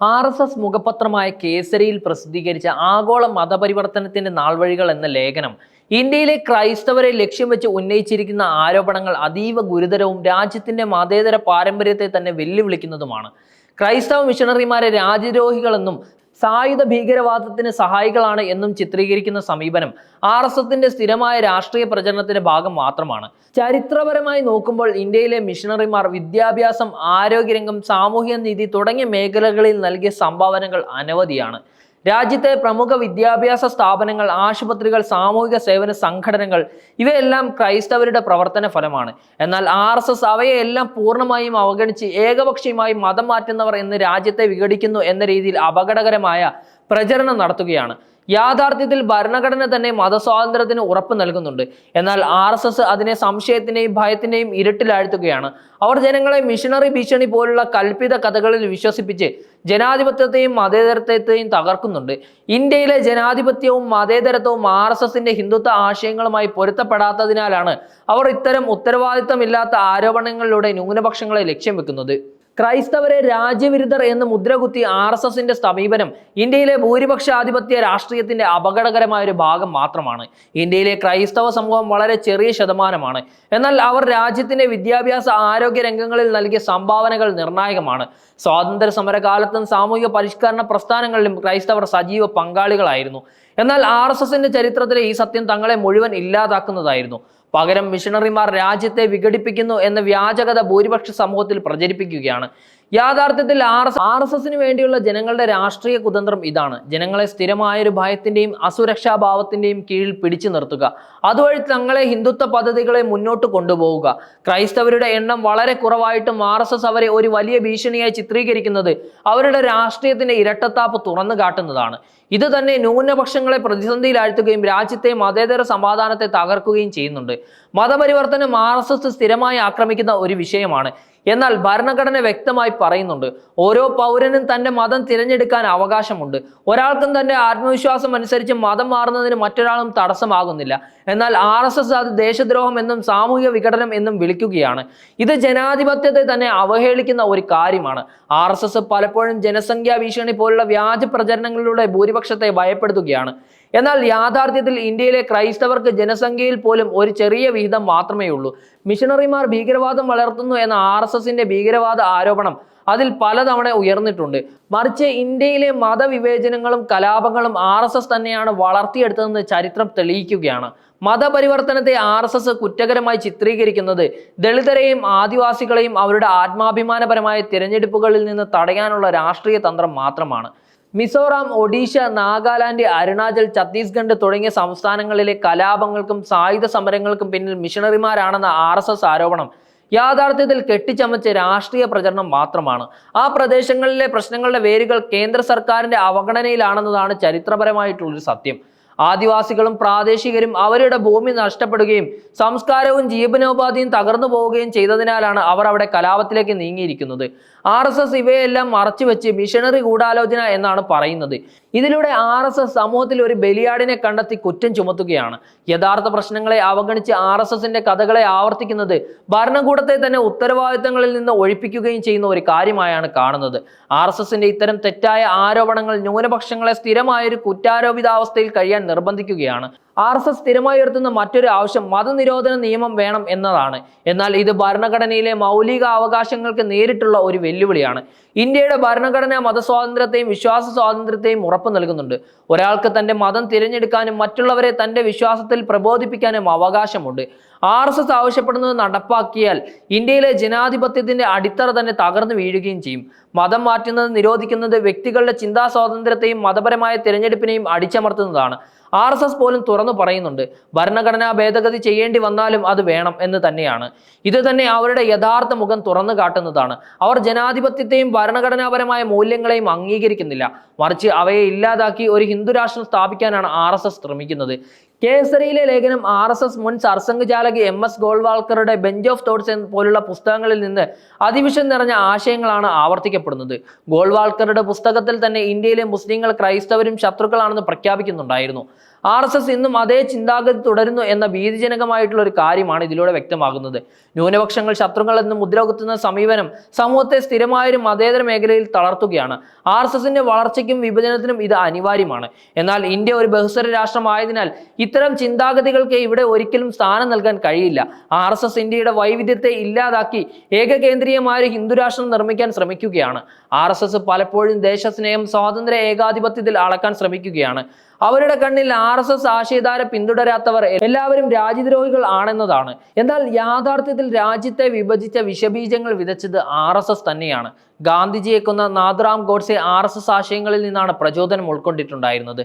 R S S മുഖപത്രമായ കേസരിയിൽ പ്രസിദ്ധീകരിച്ച ആഗോള മതപരിവർത്തനത്തിന്റെ നാൾവഴികൾ എന്ന ലേഖനം. ഇന്ത്യയിലെ ക്രൈസ്തവരെ ലക്ഷ്യം വെച്ച് ഉന്നയിച്ചിരിക്കുന്ന ആരോപണങ്ങൾ അതീവ ഗുരുതരവും രാജ്യത്തിന്റെ മതേതര പാരമ്പര്യത്തെ തന്നെ വെല്ലുവിളിക്കുന്നതുമാണ്. ക്രൈസ്തവ മിഷണറിമാരെ രാജ്യദ്രോഹികളെന്നും സായുധ ഭീകരവാദത്തിന് സഹായികളാണ് എന്നും ചിത്രീകരിക്കുന്ന സമീപനം ആർ എസ് എസിന്റെ സ്ഥിരമായ രാഷ്ട്രീയ പ്രചരണത്തിന്റെ ഭാഗം മാത്രമാണ്. ചരിത്രപരമായി നോക്കുമ്പോൾ ഇന്ത്യയിലെ മിഷണറിമാർ വിദ്യാഭ്യാസം ആരോഗ്യരംഗം സാമൂഹ്യ നീതി തുടങ്ങിയ മേഖലകളിൽ നൽകിയ സംഭാവനകൾ അനവധിയാണ്. രാജ്യത്തെ പ്രമുഖ വിദ്യാഭ്യാസ സ്ഥാപനങ്ങൾ ആശുപത്രികൾ സാമൂഹിക സേവന സംഘടനകൾ ഇവയെല്ലാം ക്രൈസ്തവരുടെ പ്രവർത്തന ഫലമാണ്. എന്നാൽ ആർ എസ് എസ് അവയെല്ലാം പൂർണമായും അവഗണിച്ച് ഏകപക്ഷീയമായി മതം മാറ്റുന്നവർ എന്ന് രാജ്യത്തെ വിഘടിക്കുന്നു എന്ന രീതിയിൽ അപകടകരമായ പ്രചരണം നടത്തുകയാണ്. യാഥാർത്ഥ്യത്തിൽ ഭരണഘടന തന്നെ മതസ്വാതന്ത്ര്യത്തിന് ഉറപ്പ് നൽകുന്നുണ്ട്. എന്നാൽ ആർ എസ് എസ് അതിനെ സംശയത്തിന്റെയും ഭയത്തിന്റെയും ഇരുട്ടിലാഴ്ത്തുകയാണ്. അവർ ജനങ്ങളെ മിഷണറി ഭീഷണി പോലുള്ള കൽപ്പിത കഥകളിൽ വിശ്വസിപ്പിച്ച് ജനാധിപത്യത്തെയും മതേതരത്വത്തെയും തകർക്കുന്നുണ്ട്. ഇന്ത്യയിലെ ജനാധിപത്യവും മതേതരത്വവും ആർ എസ് എസിന്റെ ഹിന്ദുത്വ ആശയങ്ങളുമായി പൊരുത്തപ്പെടാത്തതിനാലാണ് അവർ ഇത്തരം ഉത്തരവാദിത്തമില്ലാത്ത ആരോപണങ്ങളിലൂടെ ന്യൂനപക്ഷങ്ങളെ ലക്ഷ്യം വെക്കുന്നത്. ക്രൈസ്തവരെ രാജ്യവിരുദ്ധർ എന്ന് മുദ്രകുത്തി ആർ എസ് എസിന്റെ സമീപനം ഇന്ത്യയിലെ ഭൂരിപക്ഷ ആധിപത്യ രാഷ്ട്രീയത്തിന്റെ അപകടകരമായ ഒരു ഭാഗം മാത്രമാണ്. ഇന്ത്യയിലെ ക്രൈസ്തവ സമൂഹം വളരെ ചെറിയ ശതമാനമാണ്. എന്നാൽ അവർ രാജ്യത്തിന്റെ വിദ്യാഭ്യാസ ആരോഗ്യ രംഗങ്ങളിൽ നൽകിയ സംഭാവനകൾ നിർണായകമാണ്. സ്വാതന്ത്ര്യ സമരകാലത്തും സാമൂഹിക പരിഷ്കരണ പ്രസ്ഥാനങ്ങളിലും ക്രൈസ്തവർ സജീവ പങ്കാളികളായിരുന്നു. എന്നാൽ ആർ ചരിത്രത്തിലെ ഈ സത്യം തങ്ങളെ മുഴുവൻ ഇല്ലാതാക്കുന്നതായിരുന്നു. പകരം മിഷണറിമാർ രാജ്യത്തെ വിഘടിപ്പിക്കുന്നു എന്ന വ്യാജകത ഭൂരിപക്ഷ സമൂഹത്തിൽ പ്രചരിപ്പിക്കുകയാണ്. യാഥാർത്ഥ്യത്തിൽ ആർ എസ് ആർ എസ് എസിന് വേണ്ടിയുള്ള ജനങ്ങളുടെ രാഷ്ട്രീയ കുതന്ത്രം ഇതാണ്. ജനങ്ങളെ സ്ഥിരമായ ഒരു ഭയത്തിന്റെയും അസുരക്ഷാഭാവത്തിന്റെയും കീഴിൽ പിടിച്ചു നിർത്തുക. അതുവഴി തങ്ങളെ ഹിന്ദുത്വ പദ്ധതികളെ മുന്നോട്ട് കൊണ്ടുപോവുക. ക്രൈസ്തവരുടെ എണ്ണം വളരെ കുറവായിട്ടും ആർ എസ് എസ് അവരെ ഒരു വലിയ ഭീഷണിയായി ചിത്രീകരിക്കുന്നത് അവരുടെ രാഷ്ട്രീയത്തിന്റെ ഇരട്ടത്താപ്പ് തുറന്നു കാട്ടുന്നതാണ്. ഇത് തന്നെ ന്യൂനപക്ഷങ്ങളെ പ്രതിസന്ധിയിലാഴ്ത്തുകയും രാജ്യത്തെ മതേതര സമാധാനത്തെ തകർക്കുകയും ചെയ്യുന്നുണ്ട്. മതപരിവർത്തനം ആർ എസ് എസ് സ്ഥിരമായി ആക്രമിക്കുന്ന ഒരു വിഷയമാണ്. എന്നാൽ ഭരണഘടന വ്യക്തമായി പറയുന്നുണ്ട് ഓരോ പൗരനും തന്റെ മതം തിരഞ്ഞെടുക്കാൻ അവകാശമുണ്ട്. ഒരാൾക്കും തന്റെ ആത്മവിശ്വാസം അനുസരിച്ച് മതം മാറുന്നതിന് മറ്റൊരാളും തടസ്സമാകുന്നില്ല. എന്നാൽ ആർ എസ് എസ് അത് ദേശദ്രോഹം എന്നും സാമൂഹിക വിഘടനം എന്നും വിളിക്കുകയാണ്. ഇത് ജനാധിപത്യത്തെ തന്നെ അവഹേളിക്കുന്ന ഒരു കാര്യമാണ്. ആർ എസ് എസ് പലപ്പോഴും ജനസംഖ്യാ ഭീഷണി പോലുള്ള വ്യാജ പ്രചരണങ്ങളിലൂടെ ഭൂരിപക്ഷത്തെ ഭയപ്പെടുത്തുകയാണ്. എന്നാൽ യാഥാർത്ഥ്യത്തിൽ ഇന്ത്യയിലെ ക്രൈസ്തവർക്ക് ജനസംഖ്യയിൽ പോലും ഒരു ചെറിയ വിഹിതം മാത്രമേ ഉള്ളൂ. മിഷണറിമാർ ഭീകരവാദം വളർത്തുന്നു എന്ന ആർ എസ് എസിന്റെ ഭീകരവാദ ആരോപണം അതിൽ പലതവണ ഉയർന്നിട്ടുണ്ട്. മറിച്ച് ഇന്ത്യയിലെ മതവിവേചനങ്ങളും കലാപങ്ങളും ആർ എസ് എസ് തന്നെയാണ് വളർത്തിയെടുത്തതെന്ന് ചരിത്രം തെളിയിക്കുകയാണ്. മതപരിവർത്തനത്തെ ആർ എസ് എസ് കുറ്റകരമായി ചിത്രീകരിക്കുന്നത് ദളിതരെയും ആദിവാസികളെയും അവരുടെ ആത്മാഭിമാനപരമായ തിരഞ്ഞെടുപ്പുകളിൽ നിന്ന് തടയാനുള്ള രാഷ്ട്രീയ തന്ത്രം മാത്രമാണ്. മിസോറാം ഒഡീഷ നാഗാലാൻഡ് അരുണാചൽ ഛത്തീസ്ഗഡ് തുടങ്ങിയ സംസ്ഥാനങ്ങളിലെ കലാപങ്ങൾക്കും സായുധ സമരങ്ങൾക്കും പിന്നിൽ മിഷണറിമാരാണെന്ന ആർ എസ് എസ് ആരോപണം യാഥാർത്ഥ്യത്തിൽ കെട്ടിച്ചമച്ച രാഷ്ട്രീയ പ്രചരണം മാത്രമാണ്. ആ പ്രദേശങ്ങളിലെ പ്രശ്നങ്ങളുടെ വേരുകൾ കേന്ദ്ര സർക്കാരിന്റെ അവഗണനയിലാണെന്നതാണ് ചരിത്രപരമായിട്ടുള്ളൊരു സത്യം. ആദിവാസികളും പ്രാദേശികരും അവരുടെ ഭൂമി നഷ്ടപ്പെടുകയും സംസ്കാരവും ജീവനോപാധിയും തകർന്നു പോവുകയും ചെയ്തതിനാലാണ് അവർ അവിടെ കലാപത്തിലേക്ക് നീങ്ങിയിരിക്കുന്നത്. ആർ എസ് എസ് ഇവയെല്ലാം മറച്ചുവെച്ച് മിഷണറി ഗൂഢാലോചന എന്നാണ് പറയുന്നത്. ഇതിലൂടെ ആർ എസ് എസ് സമൂഹത്തിൽ ഒരു ബലിയാടിനെ കണ്ടെത്തി കുറ്റം ചുമത്തുകയാണ്. യഥാർത്ഥ പ്രശ്നങ്ങളെ അവഗണിച്ച് ആർ എസ് എസിന്റെ കഥകളെ ആവർത്തിക്കുന്നത് ഭരണകൂടത്തെ തന്നെ ഉത്തരവാദിത്തങ്ങളിൽ നിന്ന് ഒഴിപ്പിക്കുകയും ചെയ്യുന്ന ഒരു കാര്യമായാണ് കാണുന്നത്. ആർ എസ് എസിന്റെ ഇത്തരം തെറ്റായ ആരോപണങ്ങൾ ന്യൂനപക്ഷങ്ങളെ സ്ഥിരമായൊരു കുറ്റാരോപിതാവസ്ഥയിൽ കഴിയാൻ നിർബന്ധിക്കുകയാണ്. ആർ എസ് എസ് സ്ഥിരമായി ഉയർത്തുന്ന മറ്റൊരു ആവശ്യം മതനിരോധന നിയമം വേണം എന്നതാണ്. എന്നാൽ ഇത് ഭരണഘടനയിലെ മൗലിക അവകാശങ്ങൾക്ക് നേരിട്ടുള്ള ഒരു വെല്ലുവിളിയാണ്. ഇന്ത്യയുടെ ഭരണഘടന മതസ്വാതന്ത്ര്യത്തെയും വിശ്വാസ സ്വാതന്ത്ര്യത്തെയും ഉറപ്പു നൽകുന്നുണ്ട്. ഒരാൾക്ക് തന്റെ മതം തിരഞ്ഞെടുക്കാനും മറ്റുള്ളവരെ തന്റെ വിശ്വാസത്തിൽ പ്രബോധിപ്പിക്കാനും അവകാശമുണ്ട്. ആർ എസ് എസ് ആവശ്യപ്പെടുന്നത് നടപ്പാക്കിയാൽ ഇന്ത്യയിലെ ജനാധിപത്യത്തിന്റെ അടിത്തറ തന്നെ തകർന്നു വീഴുകയും ചെയ്യും. മതം മാറ്റുന്നത് നിരോധിക്കുന്നത് വ്യക്തികളുടെ ചിന്താ സ്വാതന്ത്ര്യത്തെയും മതപരമായ തിരഞ്ഞെടുപ്പിനെയും അടിച്ചമർത്തുന്നതാണ്. ആർ എസ് എസ് പോലും തുറന്നു പറയുന്നുണ്ട് ഭരണഘടനാ ഭേദഗതി ചെയ്യേണ്ടി വന്നാലും അത് വേണം എന്ന് തന്നെയാണ്. ഇത് തന്നെ അവരുടെ യഥാർത്ഥ മുഖം തുറന്നു കാട്ടുന്നതാണ്. അവർ ജനാധിപത്യത്തെയും ഭരണഘടനാപരമായ മൂല്യങ്ങളെയും അംഗീകരിക്കുന്നില്ല. മറിച്ച് അവയെ ഇല്ലാതാക്കി ഒരു ഹിന്ദുരാഷ്ട്രം സ്ഥാപിക്കാനാണ് ആർ ശ്രമിക്കുന്നത്. കേസരിയിലെ ലേഖനം ആർ എസ് എസ് മുൻ സർസംഘചാലക് എം എസ് ഗോൾവാൾക്കറുടെ ബെഞ്ച് ഓഫ് തോട്ട്സ് പോലുള്ള പുസ്തകങ്ങളിൽ നിന്ന് അതിവിഷം നിറഞ്ഞ ആശയങ്ങളാണ് ആവർത്തിക്കപ്പെടുന്നത്. ഗോൾവാൾക്കറുടെ പുസ്തകത്തിൽ തന്നെ ഇന്ത്യയിലെ മുസ്ലിങ്ങൾ ക്രൈസ്തവരും ശത്രുക്കളാണെന്ന് പ്രഖ്യാപിക്കുന്നുണ്ടായിരുന്നു. ആർ എസ് എസ് ഇന്നും അതേ ചിന്താഗതി തുടരുന്നു എന്ന ഭീതിജനകമായിട്ടുള്ള ഒരു കാര്യമാണ് ഇതിലൂടെ വ്യക്തമാകുന്നത്. ന്യൂനപക്ഷങ്ങൾ ശത്രുക്കൾ എന്ന് മുദ്രകുത്തുന്ന സമീപനം സമൂഹത്തെ സ്ഥിരമായൊരു മതേതര മേഖലയിൽ തളർത്തുകയാണ്. ആർ എസ് എസിന്റെ വളർച്ചയ്ക്കും വിഭജനത്തിനും ഇത് അനിവാര്യമാണ്. എന്നാൽ ഇന്ത്യ ഒരു ബഹുസ്വര രാഷ്ട്രമായതിനാൽ ഇത്തരം ചിന്താഗതികൾക്ക് ഇവിടെ ഒരിക്കലും സ്ഥാനം നൽകാൻ കഴിയില്ല. ആർ എസ് എസ് ഇന്ത്യയുടെ വൈവിധ്യത്തെ ഇല്ലാതാക്കി ഏകകേന്ദ്രീയമായ ഒരു ഹിന്ദുരാഷ്ട്രം നിർമ്മിക്കാൻ ശ്രമിക്കുകയാണ്. ആർ എസ് എസ് പലപ്പോഴും ദേശസ്നേഹം സ്വാതന്ത്ര്യ ഏകാധിപത്യത്തിൽ അളക്കാൻ ശ്രമിക്കുകയാണ്. അവരുടെ കണ്ണിൽ ആർ എസ് എസ് ആശയധാര പിന്തുടരാത്തവർ എല്ലാവരും രാജ്യദ്രോഹികൾ ആണെന്നതാണ്. എന്നാൽ യാഥാർത്ഥ്യത്തിൽ രാജ്യത്തെ വിഭജിച്ച വിഷബീജങ്ങൾ വിതച്ചത് ആർ എസ് എസ് തന്നെയാണ്. ഗാന്ധിജിയെ കൊന്ന Nathuram Godse R S S ആശയങ്ങളിൽ നിന്നാണ് പ്രചോദനം ഉൾക്കൊണ്ടിട്ടുണ്ടായിരുന്നത്.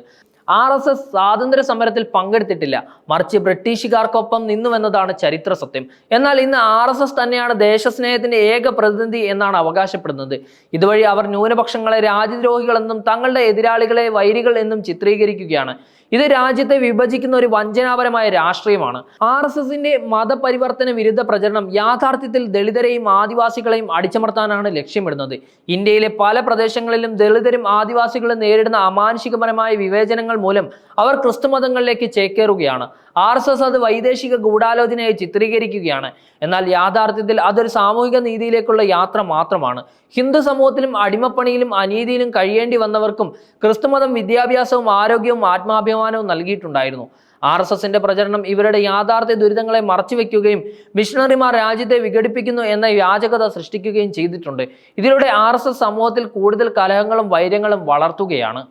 ആർ എസ് എസ് സ്വാതന്ത്ര്യ സമരത്തിൽ പങ്കെടുത്തിട്ടില്ല. മറിച്ച് ബ്രിട്ടീഷുകാർക്കൊപ്പം നിന്നുവെന്നതാണ് ചരിത്ര സത്യം. എന്നാൽ ഇന്ന് ആർ എസ് എസ് തന്നെയാണ് ദേശസ്നേഹത്തിന്റെ ഏക പ്രതിനിധി എന്നാണ് അവകാശപ്പെടുന്നത്. ഇതുവഴി അവർ ന്യൂനപക്ഷങ്ങളെ രാജ്യദ്രോഹികളെന്നും തങ്ങളുടെ എതിരാളികളെ വൈരികൾ എന്നും ചിത്രീകരിക്കുകയാണ്. ഇത് രാജ്യത്തെ വിഭജിക്കുന്ന ഒരു വഞ്ചനാപരമായ രാഷ്ട്രീയമാണ്. ആർ എസ് എസിന്റെ മതപരിവർത്തന വിരുദ്ധ പ്രചരണം യാഥാർത്ഥ്യത്തിൽ ദളിതരെയും ആദിവാസികളെയും അടിച്ചമർത്താനാണ് ലക്ഷ്യമിടുന്നത്. ഇന്ത്യയിലെ പല പ്രദേശങ്ങളിലും ദളിതരും ആദിവാസികളും നേരിടുന്ന അമാനുഷികപരമായ വിവേചനങ്ങൾ മൂലം അവർ ക്രിസ്തുമതങ്ങളിലേക്ക് ചേക്കേറുകയാണ്. ആർ എസ് എസ് അത് വൈദേശിക ഗൂഢാലോചനയായി ചിത്രീകരിക്കുകയാണ്. എന്നാൽ യാഥാർത്ഥ്യത്തിൽ അതൊരു സാമൂഹിക നീതിയിലേക്കുള്ള യാത്ര മാത്രമാണ്. ഹിന്ദു സമൂഹത്തിലും അടിമപ്പണിയിലും അനീതിയിലും കഴിയേണ്ടി വന്നവർക്കും ക്രിസ്തുമതം വിദ്യാഭ്യാസവും ആരോഗ്യവും ആത്മാഭിമാനവും നൽകിയിട്ടുണ്ടായിരുന്നു. ആർ എസ് എസിന്റെ പ്രചരണം ഇവരുടെ യാഥാർത്ഥ്യ ദുരിതങ്ങളെ മറച്ചുവെക്കുകയും മിഷണറിമാർ രാജ്യത്തെ വിഘടിപ്പിക്കുന്നു എന്ന വ്യാജകത സൃഷ്ടിക്കുകയും ചെയ്തിട്ടുണ്ട്. ഇതിലൂടെ ആർ സമൂഹത്തിൽ കൂടുതൽ കലഹങ്ങളും വൈര്യങ്ങളും വളർത്തുകയാണ്.